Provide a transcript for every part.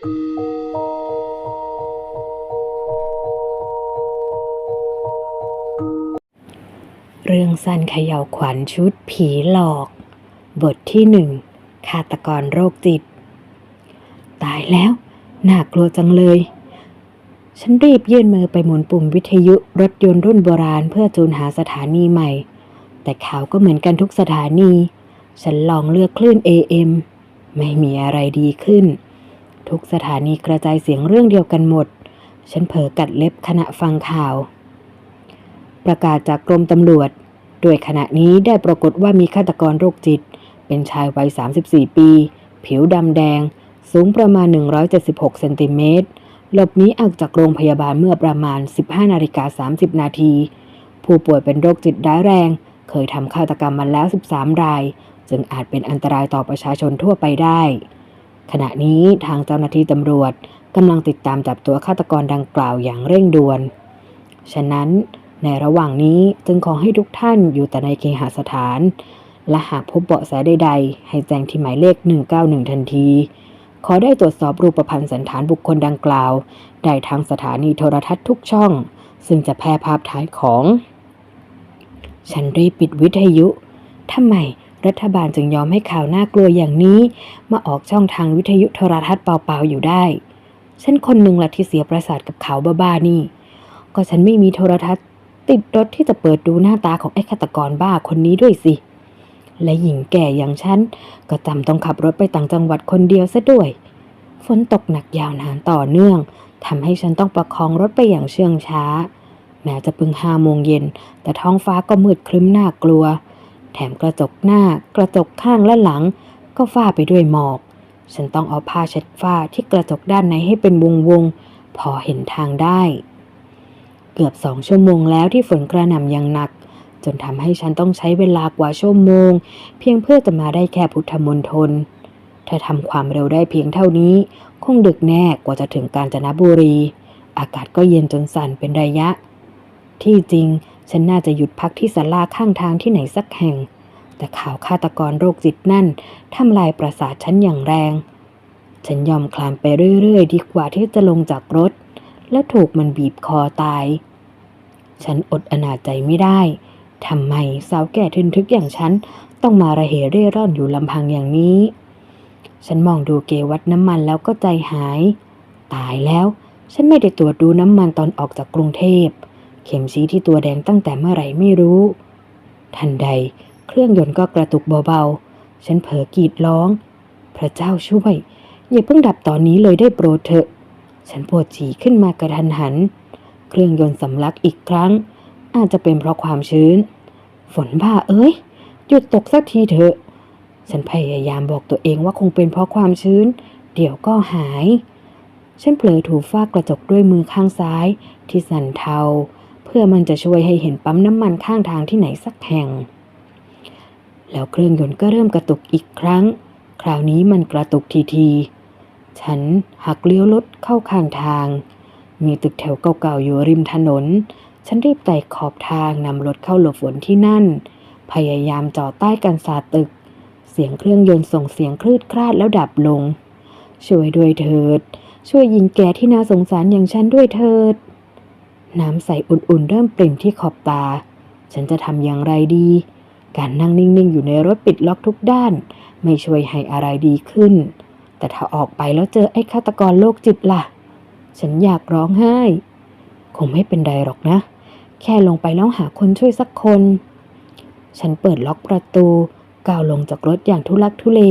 เรื่องสั้นเขย่าวขวัญชุดผีหลอก บทที่หนึ่งฆาตกรโรคจิต ตายแล้ว น่ากลัวจังเลย ฉันรีบยื่นมือไปหมุนปุ่มวิทยุรถยนต์รุ่นโบราณเพื่อจูนหาสถานีใหม่ แต่ข่าวก็เหมือนกันทุกสถานี ฉันลองเลือกคลื่น AM ไม่มีอะไรดีขึ้น ทุกสถานีกระจายเสียงเรื่องเดียวกันหมด ฉันเผลอกัดเล็บขณะฟังข่าว ประกาศจากกรมตำรวจ โดยขณะนี้ได้ปรากฏว่ามีฆาตกรโรคจิต เป็นชายวัย 34 ปี ผิวดำแดง สูงประมาณ 176 เซนติเมตร หลบหนีออกจากโรงพยาบาลเมื่อประมาณ 15 นาฬิกา 30 นาที ผู้ป่วยเป็นโรคจิตร้ายแรง เคยทำฆาตกรรมมาแล้ว 13 ราย จึงอาจเป็นอันตรายต่อประชาชนทั่วไปได้ ขณะนี้ทางเจ้าหน้าที่ตำรวจกำลังติดตามจับตัวฆาตกรดังกล่าวอย่างเร่งด่วน ฉะนั้นในระหว่างนี้จึงขอให้ทุกท่านอยู่แต่ในเคหสถาน และหากพบเบาะแสใดๆ ให้แจ้งที่หมายเลข 191 ทันที ขอได้ตรวจสอบรูปพรรณสันฐานบุคคลดังกล่าว ได้ทางสถานีโทรทัศน์ทุกช่อง ซึ่งจะแพร่ภาพถ่ายของ ฉันรีบปิดวิทยุทำไม รัฐบาลจึงยอมให้ข่าวน่ากลัวอย่างนี้ มาออกช่องทางวิทยุโทรทัศน์เปล่าๆอยู่ได้ฉันคนหนึ่งละที่เสียประสาทกับข่าวบ้าๆนี่ ก็ฉันไม่มีโทรทัศน์ ติดรถที่จะเปิดดูหน้าตาของไอ้ฆาตกรบ้าคนนี้ด้วยสิ และหญิงแก่อย่างฉันก็จำต้องขับรถไปต่างจังหวัดคนเดียวซะด้วย ฝนตกหนักยาวนานต่อเนื่องทำให้ฉันต้องประคองรถไปอย่างเชื่องช้า แม้จะเพิ่งห้าโมงเย็น แต่ท้องฟ้าก็มืดครึ้มน่ากลัว แถมกระจกหน้ากระจกข้างและหลัง ก็ฝ้าไปด้วยหมอก ฉันต้องเอาผ้าเช็ดฝ้าที่กระจกด้านในให้เป็นวงวงๆพอเห็นทางได้ เกือบสองชั่วโมงแล้วที่ฝนกระหน่ำอย่างหนัก จนทำให้ฉันต้องใช้เวลากว่าชั่วโมง เพียงเพื่อจะมาได้แค่พุทธมณฑลถ้าทำความเร็วได้เพียงเท่านี้ คงดึกแน่กว่าจะถึงกาญจนบุรี อากาศก็เย็นจนสั่นเป็นระยะ ที่จริง ฉันน่าจะหยุดพักที่ศาลาข้างทางที่ไหนสักแห่ง แต่ข่าวฆาตกรโรคจิตนั่นทำลายประสาทฉันอย่างแรง ฉันยอมคลานไปเรื่อยๆ ดีกว่าที่จะลงจากรถ แล้วถูกมันบีบคอตาย ฉันอดอนาจใจไม่ได้ทำไมสาวแก่ทึนทึกอย่างฉันต้องมาระเหเร่ร่อนอยู่ลำพังอย่างนี้ ฉันมองดูเกวัดน้ำมันแล้วก็ใจหาย ตายแล้ว ฉันไม่ได้ตรวจดูน้ำมันตอนออกจากกรุงเทพ ข็มชี้ที่ตัวแดงตั้งแต่เมื่อไหร่ไม่รู้ ทันใดเครื่องยนต์ก็กระตุกเบาๆ ฉันเผลอกรีดร้อง พระเจ้าช่วย อย่าเพิ่งดับตอนนี้เลยได้โปรดเถอะ ฉันปวดฉี่ขึ้นมากระทันหัน เครื่องยนต์สำลักอีกครั้ง อาจจะเป็นเพราะความชื้น ฝนบ้าเอ้ย หยุดตกสักทีเถอะ ฉันพยายามบอกตัวเองว่าคงเป็นเพราะความชื้น เดี๋ยวก็หาย ฉันเผลอถูฟากระจกด้วยมือข้างซ้ายที่สั่นเทา เพื่อมันจะช่วยให้เห็นปั๊มน้ำมันข้างทางที่ไหนสักแห่ง แล้วเครื่องยนต์ก็เริ่มกระตุกอีกครั้ง คราวนี้มันกระตุกทีๆฉันหักเลี้ยวรถเข้าข้างทาง มีตึกแถวเก่าๆอยู่ริมถนน ฉันรีบไต่ขอบทางนำรถเข้าหลบฝนที่นั่น พยายามจอดใต้กันศาตึก เสียงเครื่องยนต์ส่งเสียงคลืดคลาดแล้วดับลง ช่วยด้วยเถิด ช่วยยิงแกที่น่าสงสารอย่างฉันด้วยเถิด น้ำใสอุ่นๆ เริ่มปริ่มที่ขอบตา ฉันจะทำอย่างไรดี การนั่งนิ่งๆ อยู่ในรถปิดล็อกทุกด้าน ไม่ช่วยให้อะไรดีขึ้น แต่ถ้าออกไปแล้วเจอไอ้ฆาตกรโรคจิตล่ะ ฉันอยากร้องไห้ คงไม่เป็นไรหรอกนะ แค่ลงไปแล้วหาคนช่วยสักคน ฉันเปิดล็อกประตูก้าวลงจากรถอย่างทุลักทุเล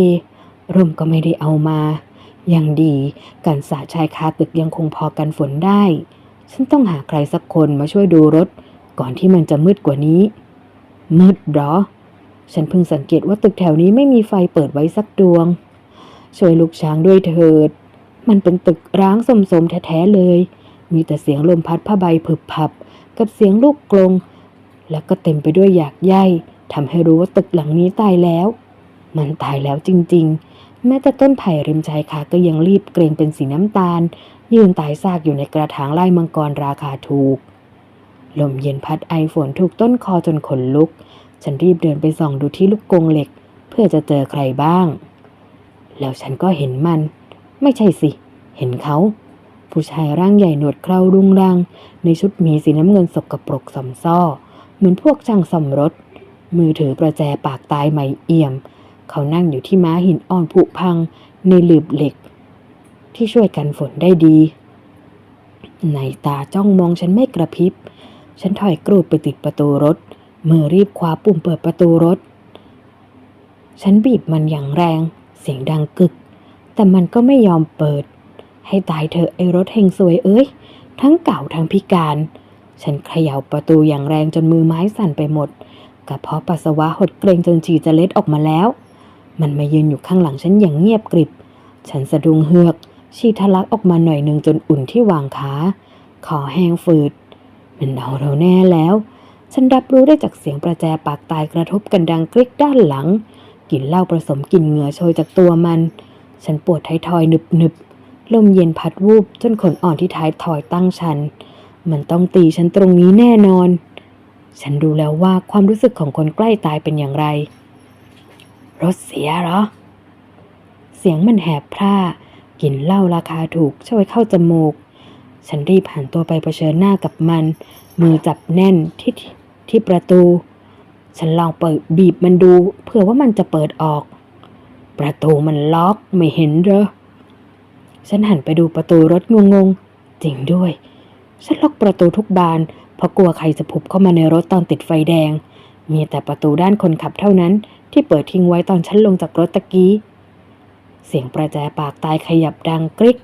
ร่มก็ไม่ได้เอามา ยังดีการสาชายคาตึกยังคงพอกันฝนได้ ฉันต้องหาใครสักคนมาช่วยดูรถ ก่อนที่มันจะมืดกว่านี้ มืดหรอ ฉันเพิ่งสังเกตว่าตึกแถวนี้ไม่มีไฟเปิดไว้สักดวง ช่วยลูกช้างด้วยเถิด มันเป็นตึกร้างสมสมแท้ๆเลย มีแต่เสียงลมพัดผ้าใบผึบพับ กับเสียงลูกกลง แล้วก็เต็มไปด้วยหยากใยทำให้รู้ว่าตึกหลังนี้ตายแล้ว มันตายแล้วจริงๆ แม้แต่ต้นไผ่ริมชายคาก็ยังรีบเกรงเป็นสีน้ำตาล ยืนตายซากอยู่ในกระถางไล่มังกรราคาถูก ลมเย็นพัดไอฝนถูกต้นคอจนขนลุก ฉันรีบเดินไปส่องดูที่ลูกกรงเหล็ก เพื่อจะเจอใครบ้าง แล้วฉันก็เห็นมัน ไม่ใช่สิ เห็นเขา ผู้ชายร่างใหญ่หนวดเครารุงรัง ในชุดหมีสีน้ำเงินสกปรกสำซ้อ เหมือนพวกช่างสำรถ มือถือประแจปากตายใหมเอี่ยม เขานั่งอยู่ที่ม้าหินอ่อนผุพัง ในหลืบเหล็ก ที่ช่วยกันฝนได้ดี ในตาจ้องมองฉันไม่กระพริบ ฉันถอยกรูดไปติดประตูรถ มือรีบคว้าปุ่มเปิดประตูรถ ฉันบีบมันอย่างแรง เสียงดังกึก แต่มันก็ไม่ยอมเปิด ให้ตายเถอะไอรถเฮงซวยเอ้ย ทั้งเก่าทั้งพิการ ฉันเขย่าประตูอย่างแรงจนมือไม้สั่นไปหมดกระเพาะปัสสาวะหดเกรงจนฉี่จะเล็ดออกมาแล้ว มันมายืนอยู่ข้างหลังฉันอย่างเงียบกริบ ฉันสะดุ้งเฮือก ชีทะลักออกมาหน่อยหนึ่งจนอุ่นที่วางขาคอแห้งฝืด มันเอาเราแน่แล้ว ฉันรับรู้ได้จากเสียงประแจปากตายกระทบกันดังกริกด้านหลังกลิ่นเหล้าผสมกลิ่นเหงื่อโชยจากตัวมัน ฉันปวดท้ายทอยหนึบหนึบลมเย็นพัดวูบจนขนอ่อนที่ท้ายทอยตั้งชัน มันต้องตีฉันตรงนี้แน่นอน ฉันดูแล้วว่าความรู้สึกของคนใกล้ตายเป็นอย่างไร รถเสียเหรอ เสียงมันแหบพร่า กลิ่นเหล้าราคาถูกช่วยเข้าจมูก ฉันรีบหันตัวไปเผชิญหน้ากับมัน มือจับแน่นที่ที่ประตู ฉันลองเปิดบีบมันดูเผื่อว่ามันจะเปิดออก ประตูมันล็อกไม่เห็นเหรอ ฉันหันไปดูประตูรถงงๆ จริงด้วย ฉันล็อกประตูทุกบาน เพราะกลัวใครจะผุบเข้ามาในรถตอนติดไฟแดง มีแต่ประตูด้านคนขับเท่านั้นที่เปิดทิ้งไว้ตอนฉันลงจากรถตะกี้ เสียงประแจปากตายขยับดังกริก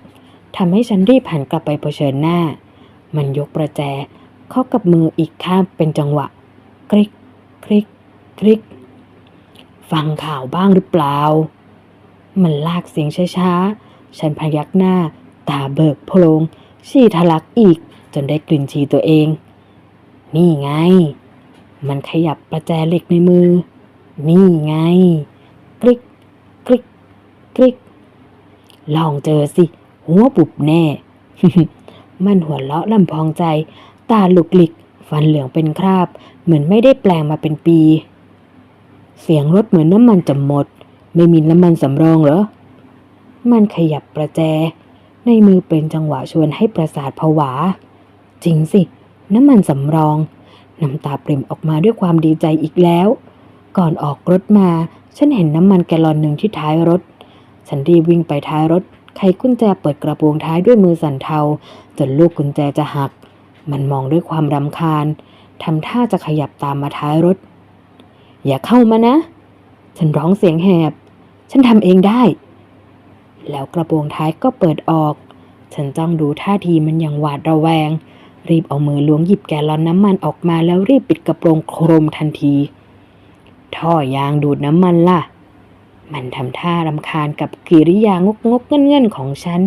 ทำให้ฉันรีบหันกลับไปเผชิญหน้า มันยกประแจเข้ากับมืออีกข้างเป็นจังหวะ กริกกริกกริก ฟังข่าวบ้างหรือเปล่า มันลากเสียงช้าๆ ฉันพยักหน้า ตาเบิกโพลงฉี่ทะลักอีกจนได้กลิ่นฉี่ตัวเอง นี่ไง มันขยับประแจเหล็กในมือ นี่ไง กริกลองเจอสิ หัวบุบแน่ มันหัวเราะลำพองใจ ตาหลุกหลิก ฟันเหลืองเป็นคราบ เหมือนไม่ได้แปลงมาเป็นปี เสียงรถเหมือนน้ำมันจะหมด ไม่มีน้ำมันสำรองเหรอ มันขยับประแจ ในมือเป็นจังหวะชวนให้ประสาทผวา จริงสิ น้ำมันสำรอง น้ำตาปริมออกมาด้วยความดีใจอีกแล้ว ก่อนออกรถมา ฉันเห็นน้ำมันแกลลอนหนึ่งที่ท้ายรถ ฉันรีบวิ่งไปท้ายรถ ไขกุญแจเปิดกระโปรงท้ายด้วยมือสั่นเทา จนลูกกุญแจจะหัก มันมองด้วยความรำคาญทำท่าจะขยับตามมาท้ายรถ อย่าเข้ามานะ ฉันร้องเสียงแหบ ฉันทำเองได้ แล้วกระโปรงท้ายก็เปิดออก ฉันจ้องดูท่าทีมันอย่างหวาดระแวง รีบเอามือล้วงหยิบแกลอนน้ำมันออกมาแล้วรีบปิดกระโปรงโครมทันที ท่อยางดูดน้ำมันล่ะ มันทำท่ารำคาญกับกิริยางกงกเงื่อนเงื่อนๆของฉัน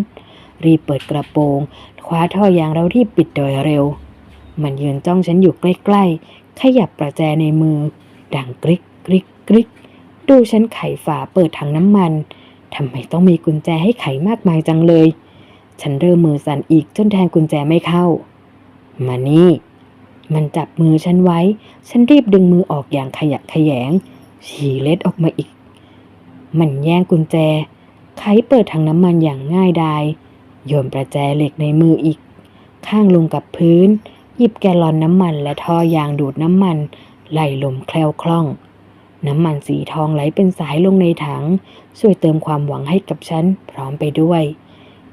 รีบเปิดกระโปรง คว้าท่อยางแล้วรีบปิดโดยเร็ว มันยืนจ้องฉันอยู่ใกล้ๆ ขยับประแจในมือ ดังกริกกริกกริกดูฉันไขฝาเปิดถังน้ำมันทำไมต้องมีกุญแจให้ไขมากมายจังเลย ฉันเริ่มมือสั่นอีกจนแทงกุญแจไม่เข้า มานี่ มันจับมือฉันไว้ ฉันรีบดึงมือออกอย่างขยะแขยงฉี่เล็ดออกมาอีก มันแย่งกุญแจ ไขเปิดถังน้ำมันอย่างง่ายดาย โยนประแจเหล็กในมืออีก ข้างลงกับพื้น หยิบแกลลอนน้ำมันและท่อยางดูดน้ำมัน ไหลลมแคล่วคล่อง น้ำมันสีทองไหลเป็นสายลงในถัง ช่วยเติมความหวังให้กับฉันพร้อมไปด้วย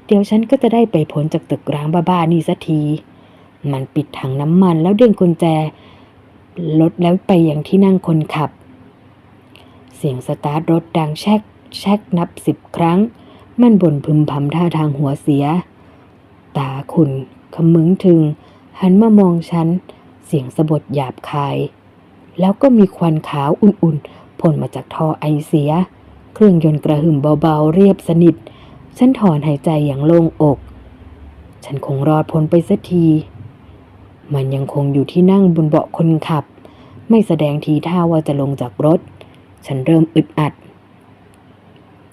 เดี๋ยวฉันก็จะได้ไปพ้นจากตึกร้างบ้าๆนี่สักที มันปิดถังน้ำมันแล้วเดึงกุญแจรถแล้วไปยังที่นั่งคนขับ เสียงสตาร์ทรถดังแชกแชกนับสิบครั้ง มันบ่นพึมพำท่าทางหัวเสีย ตาขุนขมึงถึง หันมามองฉัน เสียงสะบดหยาบคาย แล้วก็มีควันขาวอุ่นๆพ่นมาจากท่อไอเสีย เครื่องยนต์กระหึ่มเบาๆ เรียบสนิท ฉันถอนหายใจอย่างโล่งอก ฉันคงรอดพ้นไปสักที มันยังคงอยู่ที่นั่งบนเบาะคนขับ ไม่แสดงทีท่าว่าจะลงจากรถ ฉันเริ่มอึดอัด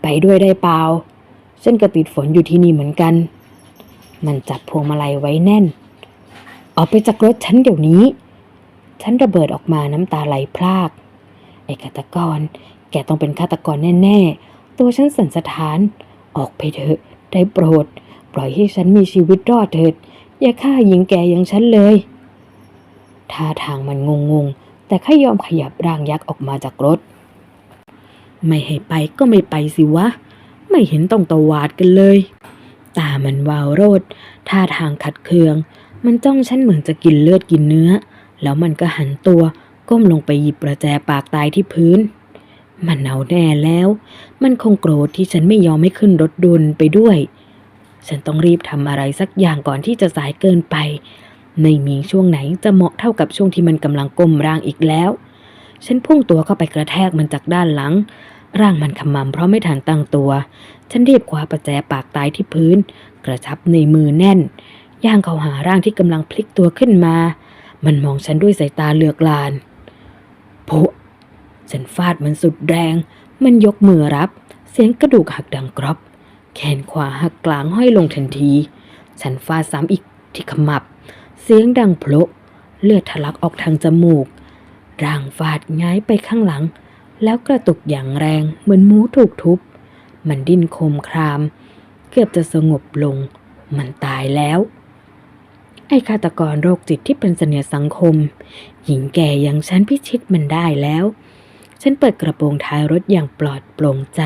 ไปด้วยได้เปล่าฉันก็ติดฝนอยู่ที่นี่เหมือนกัน มันจับพวงมาลัยไว้แน่น ออกไปจากรถฉันเดี๋ยวนี้ ฉันระเบิดออกมาน้ำตาไหลพราก ไอ้ฆาตกร แกต้องเป็นฆาตกรแน่ๆ ตัวฉันสั่นสะท้าน ออกไปเถอะ ได้โปรด ปล่อยให้ฉันมีชีวิตรอดเถิด อย่าฆ่าหญิงแกอย่างฉันเลยท่าทางมันงงๆ แต่ข้ายอมขยับร่างยักษ์ออกมาจากรถ ไม่ให้ไปก็ไม่ไปสิวะ ไม่เห็นต้องตวาดกันเลย ตามันวาวโรดท่าทางขัดเคือง มันจ้องฉันเหมือนจะกินเลือดกินเนื้อ แล้วมันก็หันตัวก้มลงไปหยิบประแจปากตายที่พื้น มันเอาแน่แล้ว มันคงโกรธที่ฉันไม่ยอมให้ขึ้นรถดุนไปด้วย ฉันต้องรีบทำอะไรสักอย่างก่อนที่จะสายเกินไป ไม่มีช่วงไหนจะเหมาะเท่ากับช่วงที่มันกำลังก้มร่างอีกแล้ว ฉันพุ่งตัวเข้าไปกระแทกมันจากด้านหลัง ร่างมันขมำเพราะไม่ทันตั้งตัว ฉันรีบคว้าประแจปากตายที่พื้น กระชับในมือแน่น ย่างเข้าหาร่างที่กำลังพลิกตัวขึ้นมา มันมองฉันด้วยสายตาเลือกลานโผฉันฟาดมันสุดแรง มันยกมือรับ เสียงกระดูกหักดังกรอบ แขนขวาหักกลางห้อยลงทันที ฉันฟาดซ้ำอีกที่ขมับ เสียงดังโผลเลือดทะลักออกทางจมูก ร่างฟาดง้ายไปข้างหลัง แล้วกระตุกอย่างแรงเหมือนหมูถูกทุบ มันดิ้นโคมคราม เกือบจะสงบลง มันตายแล้ว ไอ้ฆาตกรโรคจิตที่เป็นเสนียสังคม หญิงแก่อย่างฉันพิชิตมันได้แล้ว ฉันเปิดกระโปรงท้ายรถอย่างปลอดโปร่งใจ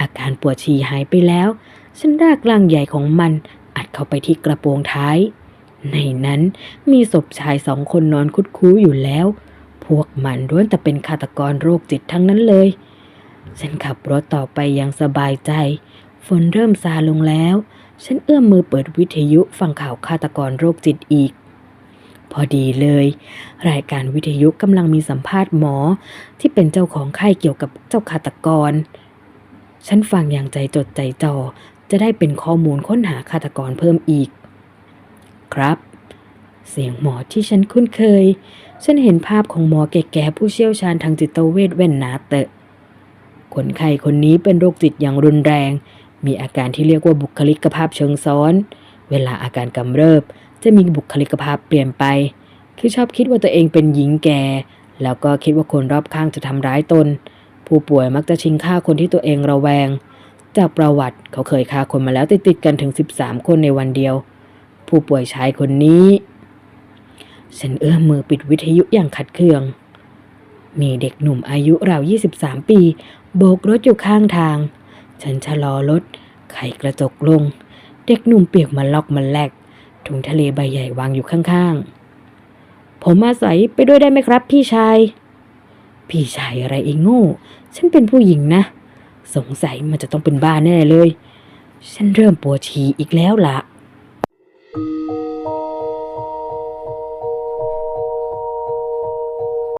อาการปวดฉี่หายไปแล้ว ฉันรากร่างใหญ่ของมันอัดเข้าไปที่กระโปรงท้าย ในนั้นมีศพชายสองคนนอนคุดคู้อยู่แล้ว พวกมันล้วนแต่เป็นฆาตกรโรคจิตทั้งนั้นเลย ฉันขับรถต่อไปอย่างสบายใจ ฝนเริ่มซาลงแล้ว ฉันเอื้อมมือเปิดวิทยุฟังข่าวฆาตกรโรคจิตอีก พอดีเลย รายการวิทยุกำลังมีสัมภาษณ์หมอ ที่เป็นเจ้าของไข้เกี่ยวกับเจ้าฆาตกร ฉันฟังอย่างใจจดใจจ่อจะได้เป็นข้อมูลค้นหาฆาตกรเพิ่มอีก ครับ เสียงหมอที่ฉันคุ้นเคย ฉันเห็นภาพของหมอแก่ๆผู้เชี่ยวชาญทางจิตเวชแว่นหนาเตอะคนไข้คนนี้เป็นโรคจิตอย่างรุนแรง มีอาการที่เรียกว่าบุคลิกภาพเชิงซ้อน เวลาอาการกำเริบ จะมีบุคลิกภาพเปลี่ยนไป คือชอบคิดว่าตัวเองเป็นหญิงแก่ แล้วก็คิดว่าคนรอบข้างจะทำร้ายตน ผู้ป่วยมักจะชิงฆ่าคนที่ตัวเองระแวง จากประวัติเขาเคยฆ่าคนมาแล้วติดๆกันถึง 13 คนในวันเดียว ผู้ป่วยชายคนนี้ ฉันเอื้อมมือปิดวิทยุอย่างขัดเคือง มีเด็กหนุ่มอายุราว 23 ปี โบกรถอยู่ข้างทาง ฉันชะลอรถ ไขกระจกลง เด็กหนุ่มเปียกมันล็อกมันแลกถุงทะเลใบใหญ่วางอยู่ข้างๆ ผมอาศัยไปด้วยได้ไหมครับ พี่ชาย พี่ชายอะไรเองโง่ ฉันเป็นผู้หญิงนะ สงสัยมันจะต้องเป็นบ้าแน่เลย ฉันเริ่มปวดฉี่อีกแล้วล่ะ